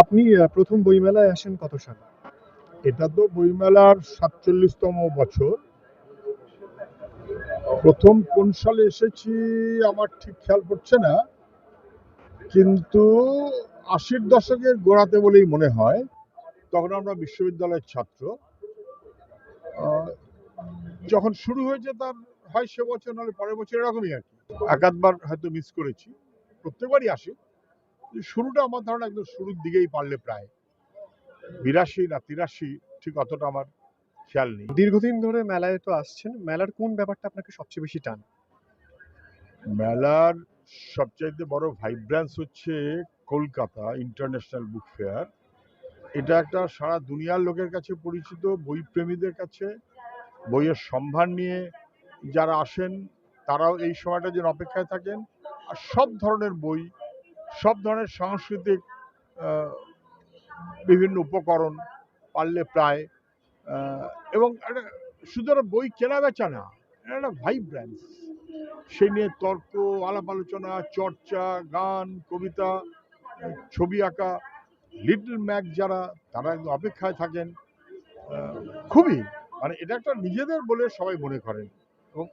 আপনি প্রথম বইমেলায় আসেন কত সালে? এটা তো বইমেলার সাতচল্লিশতম বছর। প্রথম কোন সালে এসেছি আমার ঠিক খেয়াল পড়ছে না। কিন্তু আশির দশকের গোড়াতে বলেই মনে হয়, তখন আমরা বিশ্ববিদ্যালয়ের ছাত্র। যখন শুরু হয়েছে তার, হয় সে বছর, নাহলে পরের বছর এরকমই আর কি। এক একাধবার হয়তো মিস করেছি। প্রত্যেকবারই আসি। শুরুটা আমার ধারণা একদম শুরুর দিকেই পারলে প্রায়। বিরাশি না তিরাশি ঠিক অতটা আমার খেয়াল নেই। দীর্ঘদিন ধরে মেলায় তো আসছেন মেলার কোন ব্যাপারটা আপনাকে সবচেয়ে বেশি টান? মেলার সবচাইতে বড় ভাইব্রেন্স হচ্ছে কলকাতা ইন্টারন্যাশনাল বুক ফেয়ার এটা একটা সারা দুনিয়ার লোকের কাছে পরিচিত বই প্রেমীদের কাছে বইয়ের সম্ভার নিয়ে যারা আসেন তারাও এই সময়টা যেন অপেক্ষায় থাকেন। আর সব ধরনের বই সব ধরনের সাংস্কৃতিক বিভিন্ন উপকরণ পারলে প্রায় এবং একটা শুধু একটা বই কেনা বেচা না একটা ভাইব্রেন্স সেই নিয়ে তর্ক, আলাপ আলোচনা, চর্চা, গান, কবিতা, ছবি আঁকা লিটল ম্যাক যারা, তারা অপেক্ষায় থাকেন খুবই। মানে এটা একটা নিজেদের বলে সবাই মনে করেন। এবং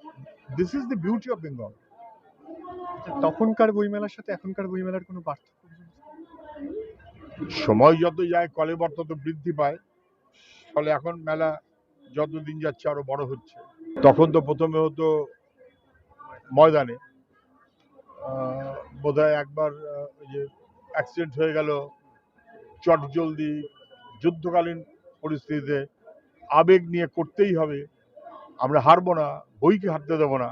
this is the beauty of Bengal তখনকার বইমেলার সাথে এখনকার বইমেলার কোনো পার্থক্য সময় যত যায়, কলেবর তত বৃদ্ধি পায়। ফলে এখন মেলা যত দিন যাচ্ছে আরও বড় হচ্ছে। তখন তো প্রথমে হতো ময়দানে। বোধ একবার যে অ্যাক্সিডেন্ট হয়ে গেল, চট জলদি, যুদ্ধকালীন পরিস্থিতিতে আবেগ নিয়ে করতেই হবে। আমরা হারবো না, বইকে হারতে দেবো না।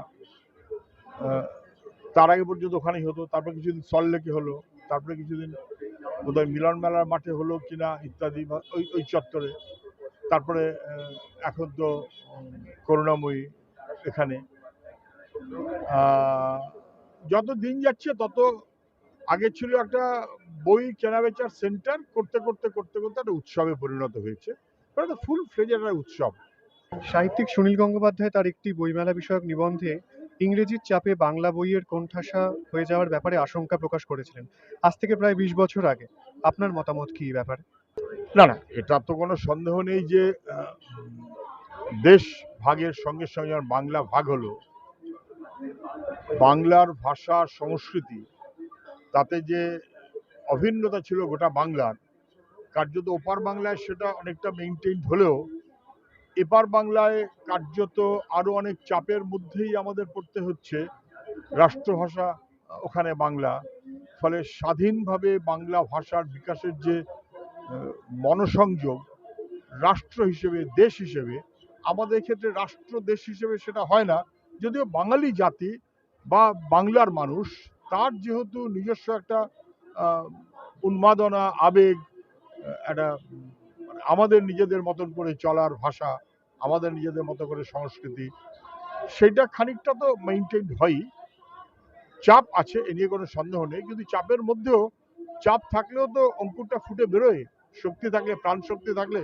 তার আগে পর্যন্ত ওখানেই হতো, তারপর কিছুদিন সল্লেকে হলো, তারপরে কিছুদিন বোধহয় মিলন মেলার মাঠে হলো কিনা ইত্যাদি ওই ওই চত্বরে। তারপরে এখন তো করুণাময়ী এখানে। যত দিন যাচ্ছে তত আগে ছিল একটা বই কেনাবেচার সেন্টার, করতে করতে করতে করতে একটা উৎসবে পরিণত হয়েছে। ফুল ফ্লেজের উৎসব। সাহিত্যিক সুনীল গঙ্গোপাধ্যায় তার একটি বইমেলা বিষয়ক নিবন্ধে ইংরেজির চাপে বাংলা বইয়ের কোণঠাসা হয়ে যাওয়ার ব্যাপারে আশঙ্কা প্রকাশ করেছিলেন। আজ থেকে প্রায় বিশ বছর আগে। আপনার মতামত কি ব্যাপারে? না না, এটা তো কোনো সন্দেহ নেই যে দেশ ভাগের সঙ্গে সঙ্গে যখন বাংলা ভাগ হলো। বাংলার ভাষা, সংস্কৃতি, তাতে যে অভিন্নতা ছিল গোটা বাংলার, কার্যত ওপার বাংলায় সেটা অনেকটা মেনটেন হলেও এপার বাংলায় কার্যত আরও অনেক চাপের মধ্যেই আমাদের পড়তে হচ্ছে রাষ্ট্রভাষা, ওখানে বাংলা। ফলে স্বাধীনভাবে বাংলা ভাষার বিকাশের যে মনসংযোগ, রাষ্ট্র হিসেবে, দেশ হিসেবে, আমাদের ক্ষেত্রে রাষ্ট্র, দেশ হিসেবে সেটা হয় না। যদিও বাঙালি জাতি বা বাংলার মানুষ, তার যেহেতু নিজস্ব একটা উন্মাদনা, আবেগ একটা আমাদের নিজেদের মতন করে চলার ভাষা, আমাদের নিজেদের মতো করে সংস্কৃতি, সেটা খানিকটা তো মেনটেন হয়ই। চাপ আছে, এ নিয়ে কোনো সন্দেহ নেই, কিন্তু চাপের মধ্যেও চাপ থাকলেও তো অঙ্কুরটা ফুটে বেরোয়। শক্তি থাকলে প্রাণ শক্তি থাকলে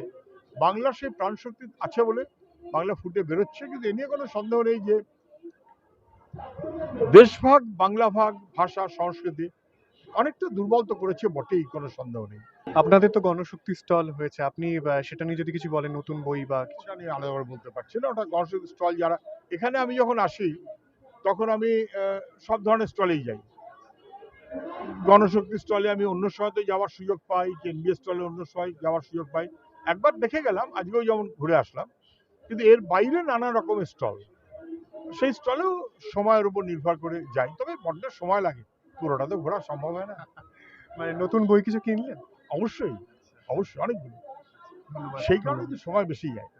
বাংলা সেই প্রাণ শক্তি আছে বলে বাংলা ফুটে বেরোচ্ছে, কিন্তু এ নিয়ে কোনো সন্দেহ নেই যে দেশভাগ বাংলা ভাগ ভাষা, সংস্কৃতি অনেকটা দুর্বল তো করেছে বটেই কোনো সন্দেহ নেই। আপনাদের তো গণশক্তি স্টল হয়েছে। আপনি সেটা নিয়ে যদি কিছু বলেন নতুন বই বা কিছু। আলাদা করে বলতে পারছি না। ওটা গণশক্তি স্টল যারা এখানে আমি যখন আসি তখন আমি সব ধরনের স্টলেই যাই। গণশক্তি স্টলে আমি অন্য সময়তে যাওয়ার সুযোগ পাই কেন্দ্রীয় স্টলে অন্য সময় যাওয়ার সুযোগ পাই। একবার দেখে গেলাম আজকেও যেমন ঘুরে আসলাম কিন্তু এর বাইরে নানা রকমের স্টল। সেই স্টলেও সময়ের উপর নির্ভর করে যাই তবে বড্ড সময় লাগে। পুরোটা তো ঘোরা সম্ভব হয় না। মানে নতুন বই কিছু কিনলেন? অবশ্যই অবশ্যই অনেক সেই কারণে তো সময় বেশি যায়।